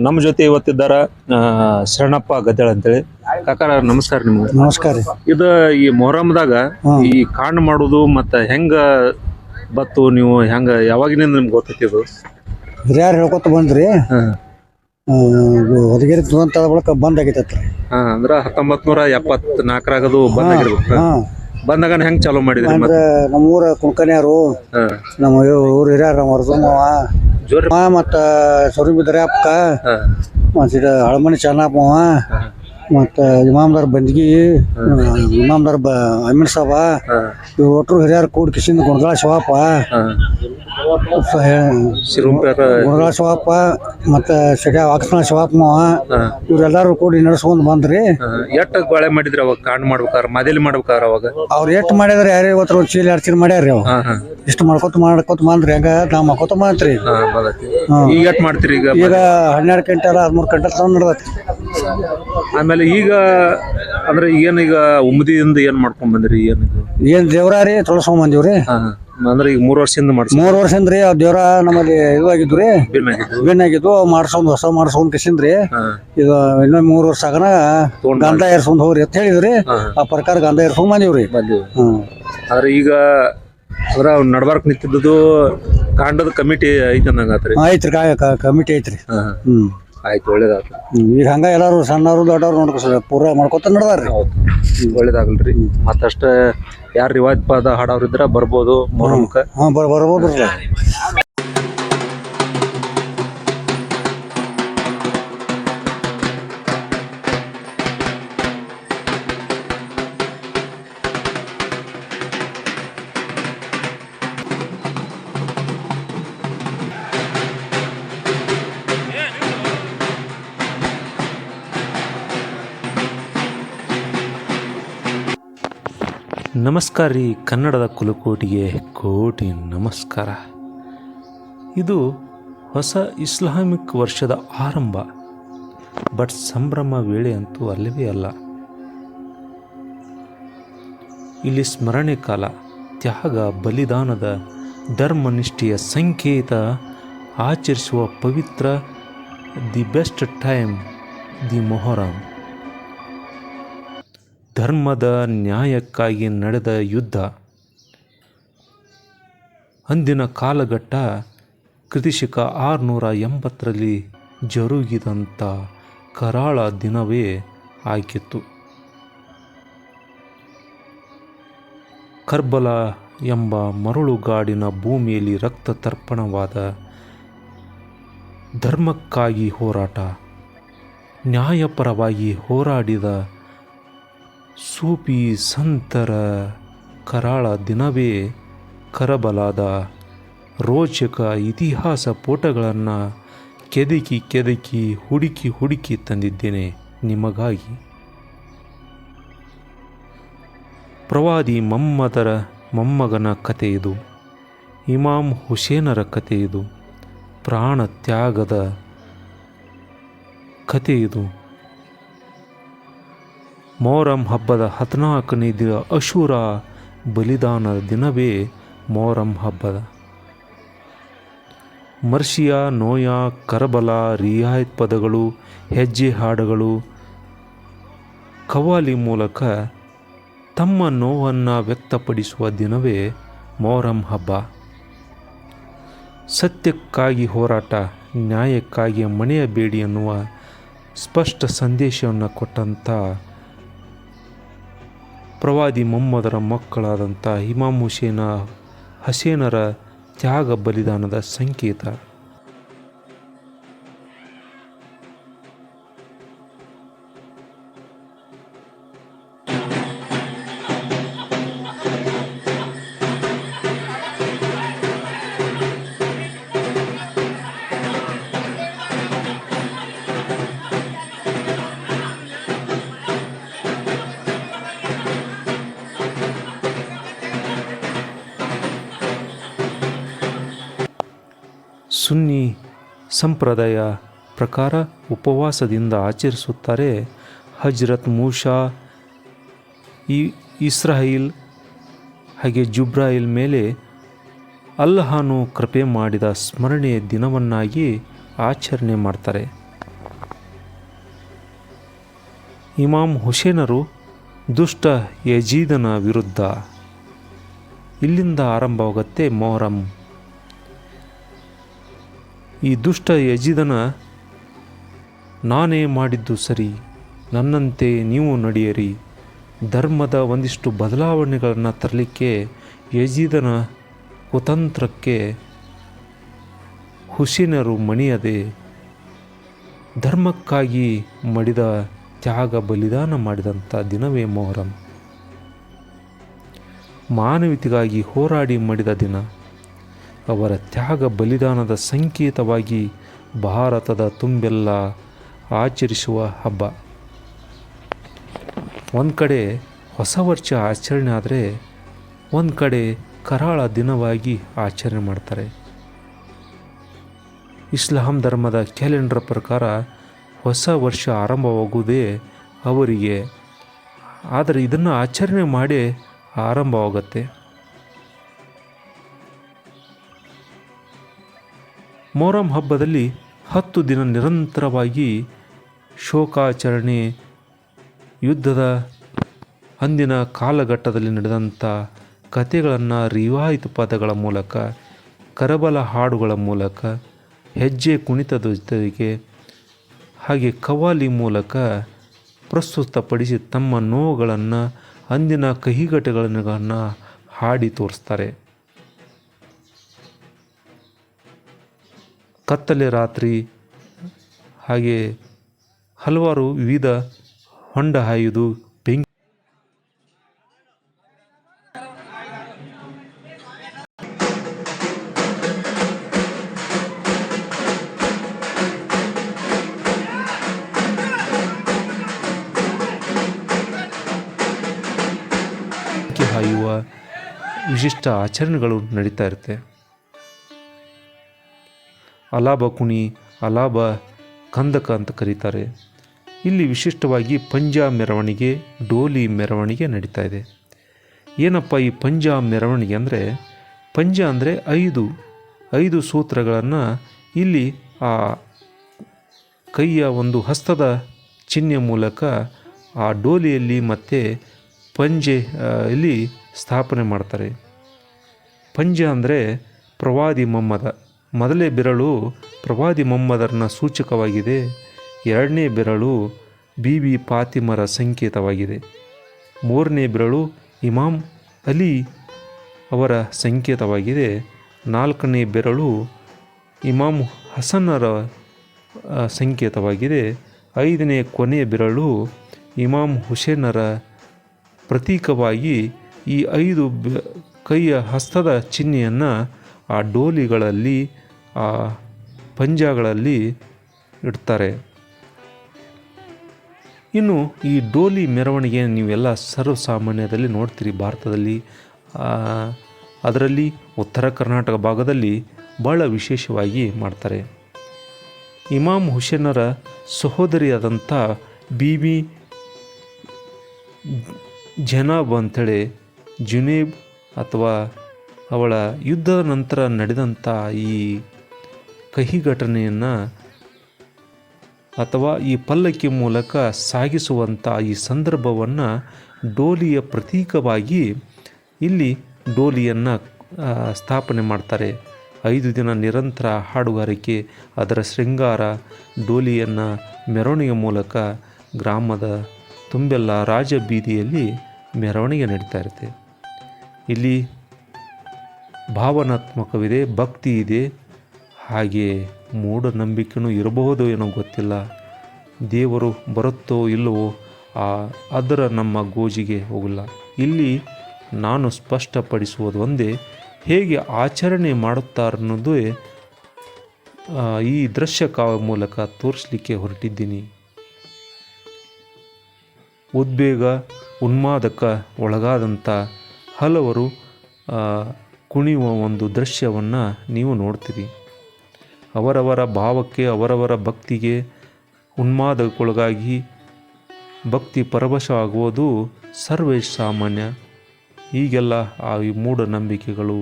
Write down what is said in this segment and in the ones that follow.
ನಮ್ಮ ಜೊತೆ ಇವತ್ತಿದ್ದಾರ ಆ, ಶರಣಪ್ಪ ಗದ್ದಳ ಅಂತೇಳಿ. ಕಾಕಾರ ನಮಸ್ಕಾರ ನಿಮ್ಗೆ. ನಮಸ್ಕಾರ ರೀ. ಇದು ಈ ಮೊಹರಂದಾಗ ಈ ಕಾಣ್ ಮಾಡೋದು ಮತ್ತೆ ಹೆಂಗ ಬತ್ತು ನೀವು ಹೆಂಗ ಯಾವಾಗಿನಿಂದ ನಿಮ್ಗೆ ಗೊತ್ತೈತಿ ಇದು? ಹಿರಿಯರು ಹೇಳ್ಕೊತ ಬಂದ್ರಿ. ಹಾ. ಹೊರಗೇರಿ ದುರಂತ ಬಳಿಕ ಬಂದ್ ಆಗೈತತ್ರಿ. ಹಾ, ಅಂದ್ರ ಹತ್ತೊಂಬತ್ ನೂರ ಎಪ್ಪತ್ ನಾಲ್ಕರಾಗದು ಬಂದ್ ಆಗಿರ್ಬೇಕು. ಬಂದಾಗ ಹೆಂಗ್ ಚಾಲೂ ಮಾಡಿದ್ರಿ ಅಂದ್ರೆ ನಮ್ಮೂರ ಕುಣ್ಕನ್ಯಾರು ಹಾ. ನಮ್ಮ ಊರ ಹಿರಿಯರು ನಮ್ಮ ಜೋರ್ ಮತ್ತ ಸೌರಿ ಬಿದ್ದಾರೆ ಅಪ್ಪ. ಮತ್ತ ಇದು ಚೆನ್ನಪ್ಪ ಚೆನ್ನಪ್ಪವ ಮತ್ತ ಇಮಾಮದಾರ್ ಬಂದ್ಗಿ ಇಮಾಮದಾರ್ ಬ ಅಮೀನ್ ಸಾಬ. ಇವ್ರು ಒಟ್ಟರು ಹಿರಿಯರು ಕೂಡಿ ಕಿಶಿಂದ ಗುಣಗಳ ಶಿವಪ್ಪ. ಗುಣಗಳ ಶಿವಪ್ಪ ಮತ್ತ ಸಡ್ಯ ವಾಕಸ್ನ ಶಿವಪ್ಪನವ ಹಾ. ಇವ್ರೆಲ್ಲಾರು ಕೂಡಿ ನಡ್ಸ್ಕೊಂಡ್ ಬಂದ್ರಿ. ಎಷ್ಟು ಬಾಳೆ ಮಾಡಿದ್ರಿ ಅವಾಗ? ಕಾಂಡ್ ಮಾಡ್ಬೇಕಾರ ಮದೇಲಿ ಮಾಡ್ಬೇಕಾರ ಅವಾಗ? ಅವ್ರು ಎಷ್ಟು ಮಾಡಿದ್ರೆ ಯಾರೇ ಇವತ್ತು ಒಂದು ಚೀಲ ಎರಡು ಚೀಲ ಮಾಡ್ಯಾರ ಅವ ಇಷ್ಟು ಮಾಡ್ಕೊತ ಮಾಡ್ಕೊತ ಬಂದ್ರಿ ಹಂಗ ನಾವು ಮಾಡ್ಕೊತ ಮಾಡ್ತ್ರಿ. ಈಗ ಎಷ್ಟು ಮಾಡ್ತೀರಿ ಈಗ? ಈಗ ಹನ್ನೆರಡು ಗಂಟೆ ಹದಿಮೂರು ಗಂಟೆ ತಗೊಂಡ್ ನಡ್ದೈತಿ ಆಮೇಲೆ ಈಗ ಅಂದ್ರೆ ಏನೀಗ ಉಮ್ಮದಿಯಿಂದ ಏನ್ ಮಾಡ್ಕೊಂಡ್ ಬಂದ್ರಿ ಏನಿದು ಏನ್ ದೇವ್ರ ರೀ ತೊಳಸ್ಕೊಂಡ್ ಬಂದಿವ್ರಿ. ಅಂದ್ರೆ ಈಗ ಮೂರು ವರ್ಷದಿಂದ ಮಾಡ್ಸಿ ಮೂರು ವರ್ಷ ರೀ ದೇವ್ರ ನಮ್ಮಲ್ಲಿ ಇದು ಆಗಿದ್ದು ರೀ. ಬಿನ್ ಆಗಿದ್ದು. ಮಾಡ್ಸೊಂದ್ ಹೊಸ ಮಾಡ್ಸೊಂದ್ ಕಿಸಿಂದ್ರಿ ಇದು ಈಗ ಇನ್ನೊಂದ್ ಮೂರು ವರ್ಷ ಆಗನ ಗಂಧ ಏರ್ಸ್ಕೊಂಡ್ ಹೋಗ್ರಿ ಅಂತ ಹೇಳಿದ್ರಿ. ಆ ಪ್ರಕಾರ ಗಂಧ ಏರ್ಸ್ಕೊಂಡ್ ಬಂದೀವ್ರಿ. ಹ್ಮ್. ಆದ್ರೆ ಈಗ ಅದ್ರ ನಡ್ಬಾರ್ಕ್ ನಿಂತಿದ್ದು ಕಾಂಡದ ಕಮಿಟಿ ಐತೆ ಅನ್ನಂಗಾತ್ರಿ. ಐತ್ರಿ ಕಮಿಟಿ ಐತ್ರಿ. ಹ್ಮ್. ಆಯ್ತು ಒಳ್ಳೇದಾತು. ಈಗ ಹಂಗ ಎಲ್ಲಾರು ಸಣ್ಣವ್ರು ದೊಡ್ಡವ್ರು ನೋಡ್ಕೊ ಪೂರ ಮಾಡ್ಕೊತ ನಡ್ದಾರ್ರಿ. ಹೌದು ಒಳ್ಳೇದಾಗಲ್ರಿ ಮತ್ತಷ್ಟ ಯಾರು ರಿವಾಜ್ ಪದ ಹಾಡೋರಿದ್ರ ಬರ್ಬೋದು ಮೊರಮುಖ ಹಾ ಬರ್ ಬರ್ಬೋದ್ರಿ ನಮಸ್ಕಾರ ರೀ, ಕನ್ನಡದ ಕುಲಕೋಟಿಗೆ ಕೋಟಿ ನಮಸ್ಕಾರ. ಇದು ಹೊಸ ಇಸ್ಲಾಮಿಕ್ ವರ್ಷದ ಆರಂಭ. ಬಟ್ ಸಂಭ್ರಮ ವೇಳೆ ಅಂತೂ ಅಲ್ಲವೇ ಅಲ್ಲ. ಇಲ್ಲಿ ಸ್ಮರಣೆ ಕಾಲ, ತ್ಯಾಗ, ಬಲಿದಾನದ, ಧರ್ಮನಿಷ್ಠೆಯ ಸಂಕೇತ, ಆಚರಿಸುವ ಪವಿತ್ರ the best time the Muharram ಧರ್ಮದ ನ್ಯಾಯಕ್ಕಾಗಿ ನಡೆದ ಯುದ್ಧ. ಅಂದಿನ ಕಾಲಘಟ್ಟ ಕೃತಿಶಕ ಆರುನೂರ ಎಂಬತ್ತರಲ್ಲಿ ಜರುಗಿದಂಥ ಕರಾಳ ದಿನವೇ ಆಗಿತ್ತು. ಕರ್ಬಲ ಎಂಬ ಮರಳುಗಾಡಿನ ಭೂಮಿಯಲ್ಲಿ ರಕ್ತ ತರ್ಪಣವಾದ ಧರ್ಮಕ್ಕಾಗಿ ಹೋರಾಟ, ನ್ಯಾಯಪರವಾಗಿ ಹೋರಾಡಿದ ಸೂಫಿ ಸಂತರ ಕರಾಳ ದಿನವೇ ಕರಬಲಾದ ರೋಚಕ ಇತಿಹಾಸ ಪೋಟಗಳನ್ನು ಕೆದಕಿ ಕೆದಕಿ ಹುಡುಕಿ ಹುಡುಕಿ ತಂದಿದ್ದೇನೆ ನಿಮಗಾಗಿ. ಪ್ರವಾದಿ ಮಮ್ಮದರ ಮೊಮ್ಮಗನ ಕತೆ ಇದು, ಇಮಾಮ್ ಹುಸೇನರ ಕತೆ ಇದು ಪ್ರಾಣ ತ್ಯಾಗದ ಕತೆ ಇದು. ಮೊಹರಂ ಹಬ್ಬದ ಹದಿನಾಲ್ಕನೇ ದಿನ ಅಶೂರ ಬಲಿದಾನದ ದಿನವೇ ಮೊಹರಂ ಹಬ್ಬದ. ಮರ್ಷಿಯಾ ನೋಯಾ, ಕರಬಲ, ರಿಯಾಯತ್ ಪದಗಳು, ಹೆಜ್ಜೆ ಹಾಡುಗಳು, ಕವಾಲಿ ಮೂಲಕ ತಮ್ಮ ನೋವನ್ನು ವ್ಯಕ್ತಪಡಿಸುವ ದಿನವೇ ಮೊಹರಂ ಹಬ್ಬ. ಸತ್ಯಕ್ಕಾಗಿ ಹೋರಾಟ, ನ್ಯಾಯಕ್ಕಾಗಿ ಮನೆಯಬೇಡಿ ಅನ್ನುವ ಸ್ಪಷ್ಟ ಸಂದೇಶವನ್ನು ಕೊಟ್ಟಂಥ ಪ್ರವಾದಿ ಮೊಹಮ್ಮದರ ಮಕ್ಕಳಾದಂಥ ಇಮಾಮ್ ಹುಸೇನ ಹಸೇನರ ತ್ಯಾಗ ಬಲಿದಾನದ ಸಂಕೇತ. ಸುನ್ನಿ ಸಂಪ್ರದಾಯ ಪ್ರಕಾರ ಉಪವಾಸದಿಂದ ಆಚರಿಸುತ್ತಾರೆ. ಹಜ್ರತ್ ಮೂಷಾ ಈ ಇಸ್ರಾಯಿಲ್ ಹಾಗೆ ಜುಬ್ರಾಯಿಲ್ ಮೇಲೆ ಅಲ್ಲಹಾನು ಕೃಪೆ ಮಾಡಿದ ಸ್ಮರಣೆಯ ದಿನವನ್ನಾಗಿ ಆಚರಣೆ ಮಾಡ್ತಾರೆ. ಇಮಾಮ್ ಹುಸೇನರು ದುಷ್ಟ ಯಜೀದನ ವಿರುದ್ಧ ಇಲ್ಲಿಂದ ಆರಂಭವಾಗುತ್ತೆ ಮೊಹರಂ. ಈ ದುಷ್ಟ ಯಜಿದನ ನಾನೇ ಮಾಡಿದ್ದು ಸರಿ. ನನ್ನಂತೆ ನೀವು ನಡೆಯಿರಿ. ಧರ್ಮದ ಒಂದಿಷ್ಟು ಬದಲಾವಣೆಗಳನ್ನು ತರಲಿಕ್ಕೆ ಯಜಿದನ ಕುತಂತ್ರಕ್ಕೆ ಹುಸಿನರು ಮಣಿಯದೆ ಧರ್ಮಕ್ಕಾಗಿ ಮಡಿದ ತ್ಯಾಗ ಬಲಿದಾನ ಮಾಡಿದಂಥ ದಿನವೇ ಮೊಹರಂ. ಮಾನವೀಯತೆಗಾಗಿ ಹೋರಾಡಿ ಮಡಿದ ದಿನ. ಅವರ ತ್ಯಾಗ ಬಲಿದಾನದ ಸಂಕೇತವಾಗಿ ಭಾರತದ ತುಂಬೆಲ್ಲ ಆಚರಿಸುವ ಹಬ್ಬ. ಒಂದು ಕಡೆ ಹೊಸ ವರ್ಷ ಆಚರಣೆ ಆದರೆ ಒಂದು ಕಡೆ ಕರಾಳ ದಿನವಾಗಿ ಆಚರಣೆ ಮಾಡ್ತಾರೆ. ಇಸ್ಲಾಂ ಧರ್ಮದ ಕ್ಯಾಲೆಂಡರ್ ಪ್ರಕಾರ ಹೊಸ ವರ್ಷ ಆರಂಭವಾಗುವುದೇ ಅವರಿಗೆ, ಆದರೆ ಇದನ್ನು ಆಚರಣೆ ಮಾಡಿ ಆರಂಭವಾಗುತ್ತೆ. ಮೊಹರಂ ಹಬ್ಬದಲ್ಲಿ ಹತ್ತು ದಿನ ನಿರಂತರವಾಗಿ ಶೋಕಾಚರಣೆ ಯುದ್ಧದ ಅಂದಿನ ಕಾಲಘಟ್ಟದಲ್ಲಿ ನಡೆದಂಥ ಕಥೆಗಳನ್ನು ರಿವಾಯಿತ ಪದಗಳ ಮೂಲಕ, ಕರಬಲ ಹಾಡುಗಳ ಮೂಲಕ, ಹೆಜ್ಜೆ ಕುಣಿತದ ಜೊತೆಗೆ ಹಾಗೆ ಕವಾಲಿ ಮೂಲಕ ಪ್ರಸ್ತುತಪಡಿಸಿ ತಮ್ಮ ನೋವುಗಳನ್ನು, ಅಂದಿನ ಕಹಿಘಟೆಗಳನ್ನು ಹಾಡಿ ತೋರಿಸ್ತಾರೆ. ಕತ್ತಲೆ ರಾತ್ರಿ ಹಾಗೆ ಹಲವಾರು ವಿವಿಧ ಹೊಂಡ ಹಾಯುವುದು ಬೆಂಕಿ. ಹಾಯುವ ವಿಶಿಷ್ಟ ಆಚರಣೆಗಳು ನಡೀತಾ ಇರುತ್ತೆ. ಅಲಾಬ ಕುಣಿ ಅಲಾಬ ಕಂದಕ ಅಂತ ಕರೀತಾರೆ. ಇಲ್ಲಿ ವಿಶಿಷ್ಟವಾಗಿ ಪಂಜಾ ಮೆರವಣಿಗೆ, ಡೋಲಿ ಮೆರವಣಿಗೆ ನಡೀತಾ ಇದೆ. ಏನಪ್ಪ ಈ ಪಂಜಾ ಮೆರವಣಿಗೆ ಅಂದರೆ? ಪಂಜ ಅಂದರೆ ಐದು ಐದು ಸೂತ್ರಗಳನ್ನು ಇಲ್ಲಿ ಆ ಕೈಯ ಒಂದು ಹಸ್ತದ ಚಿಹ್ನೆ ಮೂಲಕ ಆ ಡೋಲಿಯಲ್ಲಿ ಮತ್ತು ಪಂಜೆ ಇಲ್ಲಿ ಸ್ಥಾಪನೆ ಮಾಡ್ತಾರೆ. ಪಂಜ ಅಂದರೆ ಪ್ರವಾದಿ ಮೊಹಮ್ಮದ ಮೊದಲೇ ಬೆರಳು ಪ್ರವಾದಿ ಮೊಹಮ್ಮದರನ್ನ ಸೂಚಕವಾಗಿದೆ. ಎರಡನೇ ಬೆರಳು ಬಿ ಪಾತಿಮರ ಸಂಕೇತವಾಗಿದೆ. ಮೂರನೇ ಬೆರಳು ಇಮಾಮ್ ಅಲಿ ಅವರ ಸಂಕೇತವಾಗಿದೆ. ನಾಲ್ಕನೇ ಬೆರಳು ಇಮಾಮ್ ಹಸನ್ನರ ಸಂಕೇತವಾಗಿದೆ. ಐದನೇ ಕೊನೆಯ ಬೆರಳು ಇಮಾಮ್ ಹುಸೇನರ. ಪ್ರತೀಕವಾಗಿ ಈ ಐದು ಕೈಯ ಹಸ್ತದ ಚಿಹ್ನೆಯನ್ನು ಆ ಡೋಲಿಗಳಲ್ಲಿ ಆ, ಪಂಜಾಗಳಲ್ಲಿ ಇಡ್ತಾರೆ. ಇನ್ನು ಈ ಡೋಲಿ ಮೆರವಣಿಗೆ ನೀವೆಲ್ಲ ಸರ್ವಸಾಮಾನ್ಯದಲ್ಲಿ ನೋಡ್ತೀರಿ ಭಾರತದಲ್ಲಿ. ಅದರಲ್ಲಿ ಉತ್ತರ ಕರ್ನಾಟಕ ಭಾಗದಲ್ಲಿ ಭಾಳ ವಿಶೇಷವಾಗಿ ಮಾಡ್ತಾರೆ. ಇಮಾಮ್ ಹುಸೇನರ ಸಹೋದರಿಯಾದಂಥ ಬಿ ಬಿ ಜನಾಬ್ ಅಂಥೇಳಿ, ಜುನೇಬ್ ಅಥವಾ ಅವಳ ಯುದ್ಧದ ನಂತರ ನಡೆದಂಥ ಈ ಕಹಿ ಘಟನೆಯನ್ನು ಅಥವಾ ಈ ಪಲ್ಲಕ್ಕಿ ಮೂಲಕ ಸಾಗಿಸುವಂಥ ಈ ಸಂದರ್ಭವನ್ನು ಡೋಲಿಯ ಪ್ರತೀಕವಾಗಿ ಇಲ್ಲಿ ಡೋಲಿಯನ್ನು ಸ್ಥಾಪನೆ ಮಾಡ್ತಾರೆ. ಐದು ದಿನ ನಿರಂತರ ಹಾಡುಗಾರಿಕೆ, ಅದರ ಶೃಂಗಾರ ಡೋಲಿಯನ್ನು ಮೆರವಣಿಗೆ ಮೂಲಕ ಗ್ರಾಮದ ತುಂಬೆಲ್ಲ ರಾಜ ಬೀದಿಯಲ್ಲಿ ಮೆರವಣಿಗೆ ನಡೀತಾ ಇರುತ್ತೆ. ಇಲ್ಲಿ ಭಾವನಾತ್ಮಕವಿದೆ, ಭಕ್ತಿ ಇದೆ ಹಾಗೆ ಮೂಢನಂಬಿಕೆನೂ ಇರಬಹುದು ಏನೋ ಗೊತ್ತಿಲ್ಲ. ದೇವರು ಬರುತ್ತೋ ಇಲ್ಲವೋ ಆ ಅದರ ನಮ್ಮ ಗೋಜಿಗೆ ಹೋಗಲ್ಲ. ಇಲ್ಲಿ ನಾನು ಸ್ಪಷ್ಟಪಡಿಸುವುದು ಒಂದೇ, ಹೇಗೆ ಆಚರಣೆ ಅನ್ನೋದು ಈ ದೃಶ್ಯ ಕಾವ ಮೂಲಕ ತೋರಿಸಲಿಕ್ಕೆ ಹೊರಟಿದ್ದೀನಿ. ಉದ್ವೇಗ, ಉನ್ಮಾದಕ ಒಳಗಾದಂಥ ಹಲವರು ಕುಣಿಯುವ ಒಂದು ದೃಶ್ಯವನ್ನು ನೀವು ನೋಡ್ತೀರಿ. ಅವರವರ ಭಾವಕ್ಕೆ, ಅವರವರ ಭಕ್ತಿಗೆ ಉನ್ಮಾದಕ್ಕೊಳಗಾಗಿ ಭಕ್ತಿ ಪರವಶ ಆಗುವುದು ಸರ್ವೇ ಸಾಮಾನ್ಯ. ಈಗೆಲ್ಲ ಆ ಮೂಢನಂಬಿಕೆಗಳು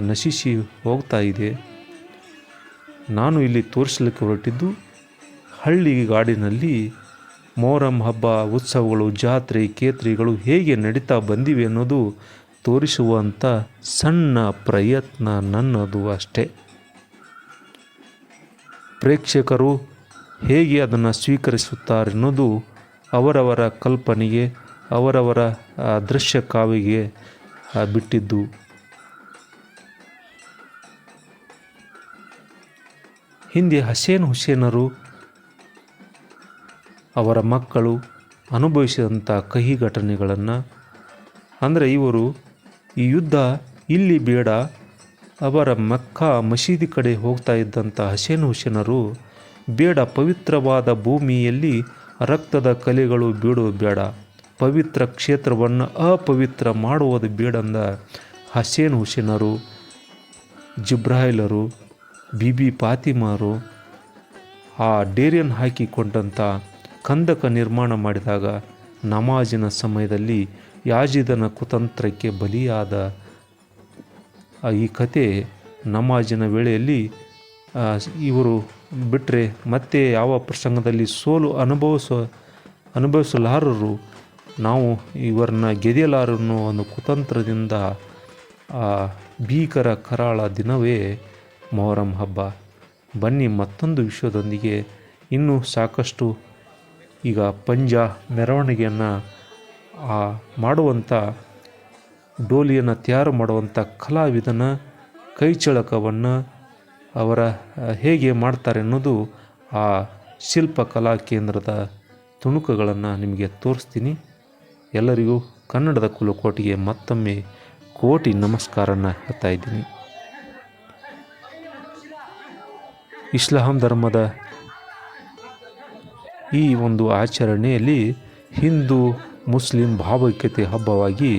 ನಶಿಸಿ ಹೋಗ್ತಾ ಇದೆ. ನಾನು ಇಲ್ಲಿ ತೋರಿಸಲಿಕ್ಕೆ ಹೊರಟಿದ್ದು, ಹಳ್ಳಿ ಗಾಡಿನಲ್ಲಿ ಮೊಹರಂ ಹಬ್ಬ, ಉತ್ಸವಗಳು, ಜಾತ್ರೆ, ಕೇತ್ರಿಗಳು ಹೇಗೆ ನಡೀತಾ ಬಂದಿವೆ ಅನ್ನೋದು ತೋರಿಸುವಂಥ ಸಣ್ಣ ಪ್ರಯತ್ನ ನನ್ನದು ಅಷ್ಟೇ. ಪ್ರೇಕ್ಷಕರು ಹೇಗೆ ಅದನ್ನು ಸ್ವೀಕರಿಸುತ್ತಾರೆ ಅನ್ನೋದು ಅವರವರ ಕಲ್ಪನೆಗೆ, ಅವರವರ ದೃಶ್ಯ ಕಾವಿಗೆ ಬಿಟ್ಟಿದ್ದು. ಹಿಂದೆ ಹಸೇನ್ ಹುಸೇನರು ಅವರ ಮಕ್ಕಳು ಅನುಭವಿಸಿದಂಥ ಕಹಿ ಘಟನೆಗಳನ್ನು, ಅಂದರೆ ಇವರು ಈ ಯುದ್ಧ ಇಲ್ಲಿ ಬೇಡ ಅವರ ಮಕ್ಕಾ ಮಸೀದಿ ಕಡೆ ಹೋಗ್ತಾ ಇದ್ದಂಥ ಹಸೇನ್ ಹುಸೇನರು, ಬೇಡ, ಪವಿತ್ರವಾದ ಭೂಮಿಯಲ್ಲಿ ರಕ್ತದ ಕಲೆಗಳು ಬೀಳುವುದು ಬೇಡ. ಪವಿತ್ರ ಕ್ಷೇತ್ರವನ್ನು ಅಪವಿತ್ರ ಮಾಡುವುದು ಬೇಡಂದ ಹಸೇನ್ ಹುಸೇನರು, ಜಿಬ್ರಾಯಿಲರು, ಬಿಬಿ ಪಾತಿಮಾರು ಆ ಡೇರಿಯನ್ ಹಾಕಿಕೊಂಡಂಥ ಕಂದಕ ನಿರ್ಮಾಣ ಮಾಡಿದಾಗ ನಮಾಜಿನ ಸಮಯದಲ್ಲಿ ಯಾಜಿದನ ಕುತಂತ್ರಕ್ಕೆ ಬಲಿಯಾದ ಈ ಕತೆ ನಮಾಜಿನ ವೇಳೆಯಲ್ಲಿ ಇವರು ಬಿಟ್ಟರೆ ಮತ್ತೆ ಯಾವ ಪ್ರಸಂಗದಲ್ಲಿ ಸೋಲು ಅನುಭವಿಸ, ಅನುಭವಿಸಲಾರರು? ನಾವು ಇವರನ್ನ ಗೆದಿಯಲಾರನ್ನು ಒಂದು ಕುತಂತ್ರದಿಂದ, ಆ, ಭೀಕರ ಕರಾಳ ದಿನವೇ ಮೊಹರಂ ಹಬ್ಬ. ಬನ್ನಿ ಮತ್ತೊಂದು ವಿಷಯದೊಂದಿಗೆ. ಇನ್ನೂ ಸಾಕಷ್ಟು ಈಗ ಪಂಜ ಮೆರವಣಿಗೆಯನ್ನು ಮಾಡುವಂಥ ಡೋಲಿಯನ್ನು ತಯಾರು ಮಾಡುವಂಥ ಕಲಾವಿದನ ಕೈಚಳಕವನ್ನು ಅವರ ಹೇಗೆ ಮಾಡ್ತಾರೆ ಅನ್ನೋದು ಆ ಶಿಲ್ಪಕಲಾ ಕೇಂದ್ರದ ತುಣುಕುಗಳನ್ನು ನಿಮಗೆ ತೋರಿಸ್ತೀನಿ. ಎಲ್ಲರಿಗೂ ಕನ್ನಡದ ಕುಲಕೋಟಿಗೆ ಮತ್ತೊಮ್ಮೆ ಕೋಟಿ ನಮಸ್ಕಾರನ ಹೇಳ್ತಾ ಇದ್ದೀನಿ. ಇಸ್ಲಾಂ ಧರ್ಮದ ಈ ಒಂದು ಆಚರಣೆಯಲ್ಲಿ ಹಿಂದೂ, ಮುಸ್ಲಿಂ ಭಾವೈಕ್ಯತೆ ಹಬ್ಬವಾಗಿ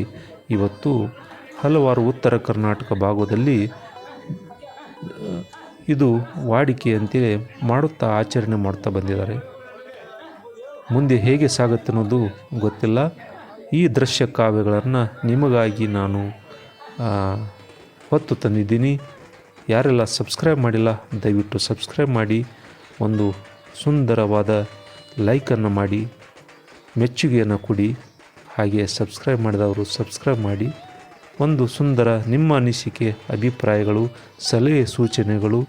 ಇವತ್ತು ಹಲವಾರು ಉತ್ತರ ಕರ್ನಾಟಕ ಭಾಗದಲ್ಲಿ ಇದು ವಾಡಿಕೆ ಅಂತೇಳಿ ಮಾಡುತ್ತಾ ಆಚರಣೆ ಮಾಡ್ತಾ ಬಂದಿದ್ದಾರೆ. ಮುಂದೆ ಹೇಗೆ ಸಾಗುತ್ತೆ ಅನ್ನೋದು ಗೊತ್ತಿಲ್ಲ. ಈ ದೃಶ್ಯ ಕಾವ್ಯಗಳನ್ನು ನಿಮಗಾಗಿ ನಾನು ಹೊತ್ತು ತಂದಿದ್ದೀನಿ. ಯಾರೆಲ್ಲ ಸಬ್ಸ್ಕ್ರೈಬ್ ಮಾಡಿಲ್ಲ, ದಯವಿಟ್ಟು ಸಬ್ಸ್ಕ್ರೈಬ್ ಮಾಡಿ. ಒಂದು ಸುಂದರವಾದ ಲೈಕನ್ನು ಮಾಡಿ, ಮೆಚ್ಚುಗೆಯನ್ನು ಕೊಡಿ. ಹಾಗೆ ಸಬ್ಸ್ಕ್ರೈಬ್ ಮಾಡಿದವರು ಸಬ್ಸ್ಕ್ರೈಬ್ ಮಾಡಿ. ಒಂದು ಸುಂದರ ನಿಮ್ಮ ಅನಿಸಿಕೆ, ಅಭಿಪ್ರಾಯಗಳು, ಸಲಹೆ ಸೂಚನೆಗಳು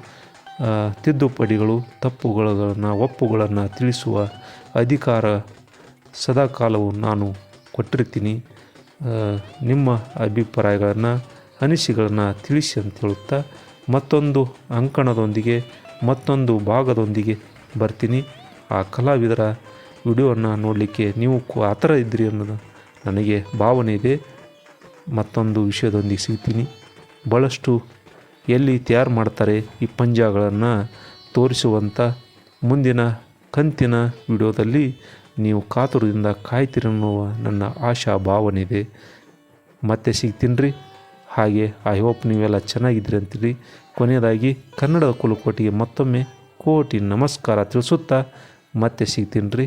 ತಿದ್ದುಪಡಿಗಳು, ತಪ್ಪುಗಳನ್ನು, ಒಪ್ಪುಗಳನ್ನು ತಿಳಿಸುವ ಅಧಿಕಾರ ಸದಾಕಾಲವು ನಾನು ಕೊಟ್ಟಿರ್ತೀನಿ. ನಿಮ್ಮ ಅಭಿಪ್ರಾಯಗಳನ್ನು ಅನಿಸಿಕೆಗಳನ್ನು ತಿಳಿಸಿ ಅಂತ ಹೇಳುತ್ತಾ ಮತ್ತೊಂದು ಅಂಕಣದೊಂದಿಗೆ, ಮತ್ತೊಂದು ಭಾಗದೊಂದಿಗೆ ಬರ್ತೀನಿ. ಆ ಕಲಾವಿದರ ವಿಡಿಯೋವನ್ನು ನೋಡಲಿಕ್ಕೆ ನೀವು ಆ ಥರ ಇದ್ದೀರಿ ಅನ್ನೋದು ನನಗೆ ಭಾವನೆ ಇದೆ. ಮತ್ತೊಂದು ವಿಷಯದೊಂದಿಗೆ ಸಿಗ್ತೀನಿ. ಭಾಳಷ್ಟು ಎಲ್ಲಿ ತಯಾರು ಮಾಡ್ತಾರೆ ಈ ಪಂಜಗಳನ್ನು ತೋರಿಸುವಂಥ ಮುಂದಿನ ಕಂತಿನ ವಿಡಿಯೋದಲ್ಲಿ ನೀವು ಕಾತುರದಿಂದ ಕಾಯ್ತೀರಿ ಅನ್ನುವ ನನ್ನ ಆಶಾ ಭಾವನೆ ಇದೆ. ಮತ್ತೆ ಸಿಗ್ತೀನಿ ಹಾಗೆ ಐ ಹೋಪ್ ನೀವೆಲ್ಲ ಚೆನ್ನಾಗಿದ್ದೀರಿ ಅಂತೀರಿ. ಕೊನೆಯದಾಗಿ ಕನ್ನಡದ ಕುಲಕೋಟಿಗೆ ಮತ್ತೊಮ್ಮೆ ಕೋಟಿ ನಮಸ್ಕಾರ ತಿಳಿಸುತ್ತಾ ಮತ್ತೆ ಸಿಗ್ತೀನಿ ರೀ